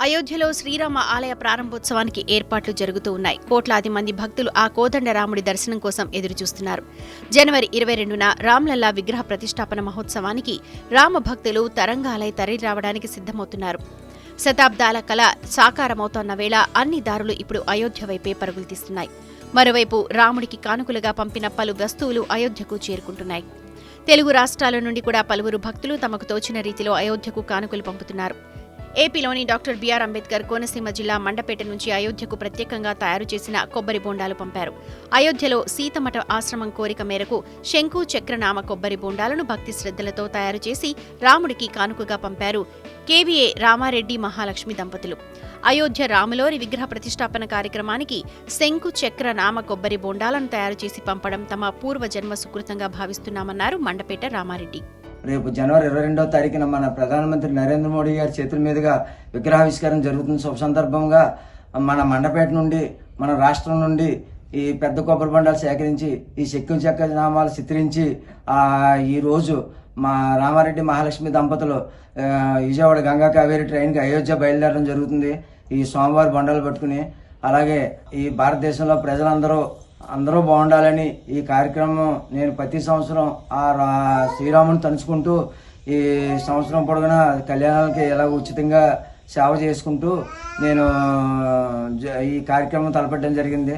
అయోధ్యలో శ్రీరామ ఆలయ ప్రారంభోత్సవానికి ఏర్పాట్లు జరుగుతూ ఉన్నాయి. కోట్లాది మంది భక్తులు ఆ కోదండరాముడి దర్శనం కోసం ఎదురుచూస్తున్నారు. జనవరి ఇరవై రెండున రామ్లల్లా విగ్రహ ప్రతిష్టాపన మహోత్సవానికి రామ భక్తులు తరంగాలై తరలి రావడానికి సిద్ధమవుతున్నారు. శతాబ్దాల కళ సాకారమవుతోన్న వేళ అన్ని దారులు ఇప్పుడు అయోధ్య వైపే పరుగులు తీస్తున్నాయి. మరోవైపు రాముడికి కానుకలుగా పంపిన పలు వస్తువులు అయోధ్యకు చేరుకుంటున్నాయి. తెలుగు రాష్ట్రాల నుండి కూడా పలువురు భక్తులు తమకు తోచిన రీతిలో అయోధ్యకు కానుకలు పంపుతున్నారు. ఏపీలోని డాక్టర్ బిఆర్ అంబేద్కర్ కోనసీమ జిల్లా మండపేట నుంచి అయోధ్యకు ప్రత్యేకంగా తయారు చేసిన కొబ్బరి బోండాలు పంపారు. అయోధ్యలో సీతమఠ ఆశ్రమం కోరిక మేరకు శంకు చక్రనామ కొబ్బరి బోండాలను భక్తి శ్రద్ధలతో తయారు చేసి రాముడికి కానుకగా పంపారు కేవీఏ రామారెడ్డి మహాలక్ష్మి దంపతులు. అయోధ్య రాములోరి విగ్రహ ప్రతిష్టాపన కార్యక్రమానికి శంకు చక్ర నామ కొబ్బరి బోండాలను తయారు చేసి పంపడం తమ పూర్వజన్మ సుకృతంగా భావిస్తున్నామన్నారు మండపేట రామారెడ్డి. రేపు జనవరి ఇరవై రెండవ తారీఖున మన ప్రధానమంత్రి నరేంద్ర మోడీ గారి చేతుల మీదుగా విగ్రహావిష్కారం జరుగుతున్న శుభ సందర్భంగా మన మండపేట నుండి మన రాష్ట్రం నుండి ఈ పెద్ద కొబ్బరి బండాలు సేకరించి ఈ చెక్కు చెక్క నామాలు చిత్రించి ఈరోజు ఈ రోజు మా రామారెడ్డి మహాలక్ష్మి దంపతులు విజయవాడ గంగా కావేరి ట్రైన్కి అయోధ్య బయలుదేరడం జరుగుతుంది. ఈ సోమవారం బండాలు పట్టుకుని అలాగే ఈ భారతదేశంలో ప్రజలందరూ అందరూ బాగుండాలని ఈ కార్యక్రమం నేను ప్రతి సంవత్సరం ఆ రా- శ్రీరాముని తలుచుకుంటూ ఈ సంవత్సరం పొడుగునా కళ్యాణాలకి ఎలా ఉచితంగా సేవ చేసుకుంటూ నేను జ- ఈ కార్యక్రమం తలపెట్టడం జరిగింది.